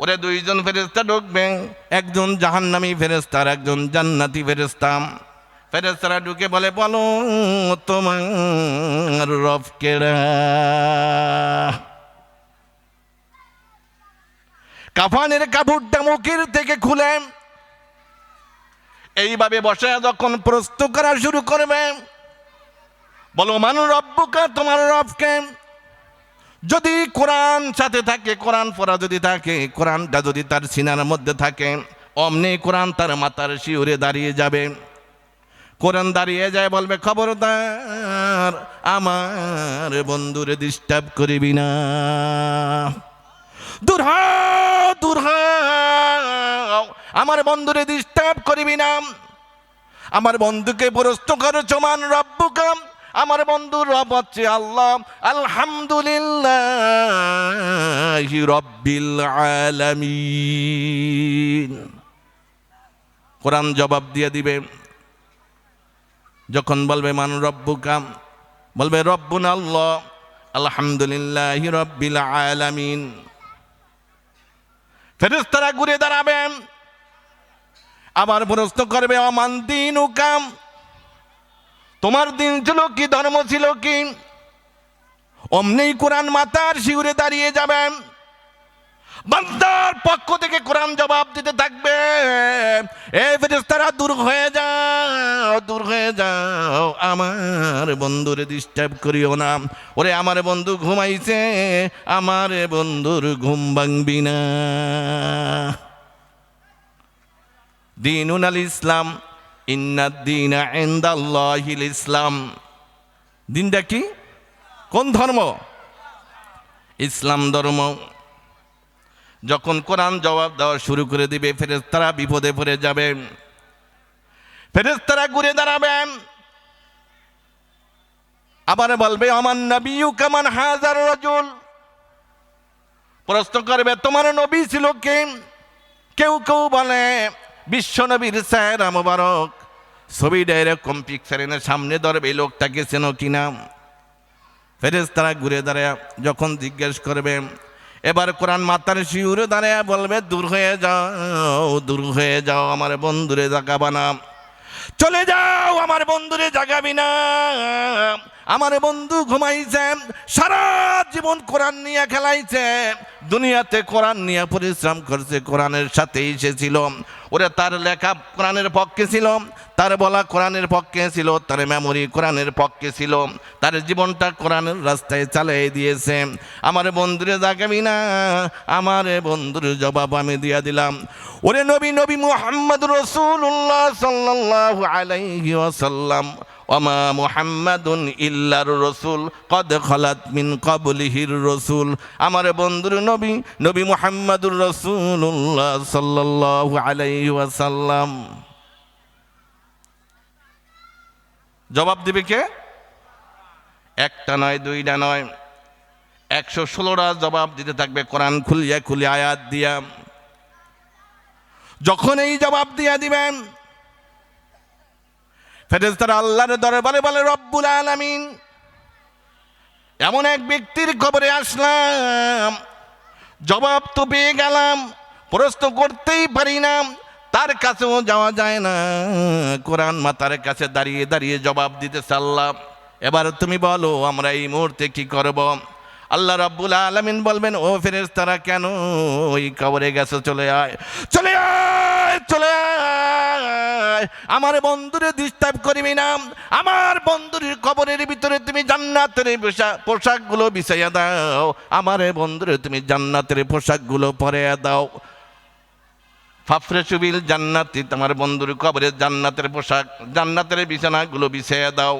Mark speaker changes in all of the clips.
Speaker 1: ওরে দুইজন ফেরেস্তা ঢুকবে। একজন জাহান্নামি ফেরেস্তা আর একজন জান্নাতি ফেরেস্তা ফেরেস্তারা ঢুকে বলে বলো তোমার রফ কেড়া? কাফানের কাপড়টা মুখের থেকে খুলে। এইভাবে বসে যখন প্রস্তুত করা শুরু করবে বলো মান রব্বুকা তোমার রবকে যদি কোরআন সাথে থাকে কোরআন পড়া যদি থাকে কোরআনটা যদি তার সিনার মধ্যে থাকে অমনি কোরআন তার মাথার শিউরে দাঁড়িয়ে যাবে। কোরআন দাঁড়িয়ে যায় বলবে খবরদার আমার বন্ধুরে ডিস্টার্ব করিবি না। দূর হও, আমার বন্ধুরে ডিস্টার্ব করিবি না। আমার বন্ধুকে প্রশ্ন করো চমান রব্বুকাম আমার বন্ধুর রব হচ্ছে আল্লাহ। আলহামদুলিল্লাহ রব্বিল আলামিন। কোরআন জবাব দিয়ে দিবে। যখন বলবে, মান রব্বুকাম বলবে, রব্বুন আল্লাহ। আলহামদুলিল্লাহ রব্বিল আলামিন। ফেরেস্তারা ঘুরে দাঁড়াবেন আবার প্রশ্ন করবে অমান দিন উকাম তোমার দিন ছিল কি, ধর্ম ছিল কি? অমনি কোরআন মাতার শিউরে দাঁড়িয়ে যাবেন বান্দার পক্ষ থেকে কোরআন জবাব দিতে থাকবে। এ ফেরেস্তারা দূর হয়ে যাও, দূর হয়ে যাও। আমার বন্ধুরে ডিস্টার্ব করিও না। ওরে, আমার বন্ধু ঘুমাইছে, আমার বন্ধুর ঘুম ভাঙবি না। দিনুন আল ইসলাম ইসলাম দিনটা কি? কোন ধর্ম? ইসলাম ধর্ম। যখন কোরআন জবাব দেওয়া শুরু করে দিবে ফেরেস্তারা বিপদে পড়ে যাবে। ফেরেস্তারা ঘুরে দাঁড়াবেন আবার বলবে, আমার নবীও কেমন? হাজার রজুল। প্রশ্ন করবে, তোমার নবী ছিল কে? কেউ কেউ বলে, বিশ্ব নবীর স্যার মোবারক। ছবিটা এরকম পিকচারের সামনে ধরবে এই লোকটাকে চেনো কিনা ফেরেস তারা ঘুরে দাঁড়ায়, যখন জিজ্ঞেস করবে, এবার কোরআন মাতার শিউরে দাঁড়ায় বলবে, দূর হয়ে যাও, দূর হয়ে যাও আমার বন্ধুরে জাগাবা না চলে যাও আমার বন্ধুরে জাগাবি না আমার বন্ধু ঘুমাইছে, সারা জীবন কোরআন নিয়ে খেলাইছে, দুনিয়াতে কোরআন নিয়ে পরিশ্রম করছে, কোরআনের সাথে এসেছিল ওরে তার লেখা কোরআনের পক্ষে ছিল, তার বলা কোরআনের পক্ষে ছিল, তার মেমোরি কোরআনের পক্ষে ছিল, তার জীবনটা কোরআনের রাস্তায় চালিয়ে দিয়েছে। আমার বন্ধুরে জাগাবি না, আমার বন্ধুর জবাব আমি দিয়া দিলাম। ওরে নবী নবী মুহাম্মদ রসুল্লাহ সাল্লাল্লাহু আলাইহি ওয়াসাল্লাম ওমা মুহাম্মাদুন ইল্লার রসুল, কদ খলাত মিন কবলিহির রসুল। আমার বন্ধুর নবী নবী মুহাম্মাদুর রসুল্লাহ সাল্লাল্লাহু আলাইহি ওয়াসাল্লাম। জবাব দিবে কে? একটা নয়, দুইটা নয়। একশো ষোলোটা জবাব দিতে থাকবে কোরআন খুলিয়া খুলিয়া আয়াত দিয়া। যখন এই জবাব দিয়া দিবেন ফেরেস্তারা আল্লাহর দরবারে বলে, রব্বুল আলামিন। এমন এক ব্যক্তির খবরে আসলাম, জবাব তো পেয়ে গেলাম, প্রশ্ন করতেই পারি না, তার কাছেও যাওয়া যায় না। কোরআন মাতার কাছে দাঁড়িয়ে দাঁড়িয়ে জবাব দিতে চাল্লাম এবার তুমি বলো, আমরা এই মুহূর্তে কি করব? আল্লাহ রাব্বুল আলামিন বলবেন, ও ফেরেস তারা কেন ওই কবরে গেছে? চলে আয় চলে আয় চলে আয়। আমার বন্ধুরে ডিস্টার্ব করিবি না। আমার বন্ধুর কবরের ভিতরে তুমি জান্নাতের পোশাক পোশাকগুলো বিছাইয়া দাও। আমার বন্ধুরে তুমি জান্নাতের পোশাকগুলো পরে দাও। ফাফরে সুবিল জান্নাতি, তোমার বন্ধুর কবরে জান্নাতের পোশাক জান্নাতের বিছানাগুলো বিছাইয়া দাও।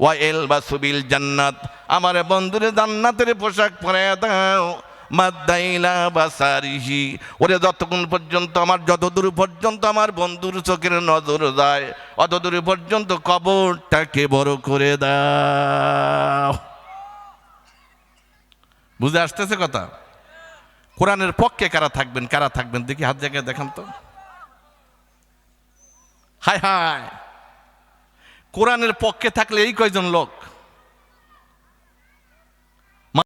Speaker 1: ওয়া এল বা সুবিল জান্নাত, আমার বন্ধুরে জান্নাতের পোশাক পরে দাও। মাদ্দাইলা বাসারিহি। ওরে যতক্ষণ পর্যন্ত আমার, যতদূর পর্যন্ত আমার বন্ধুর চোখের নজর যায়, অতদূর পর্যন্ত কবরটাকে বড় করে দাও। বুঝে আসতেছে কথা? কোরআনের পক্ষে কারা থাকবেন কারা থাকবেন? দেখি হাত জায়গায় দেখান তো। হায় হায়। কোরআনের পক্ষে থাকলে এই কয়জন লোক?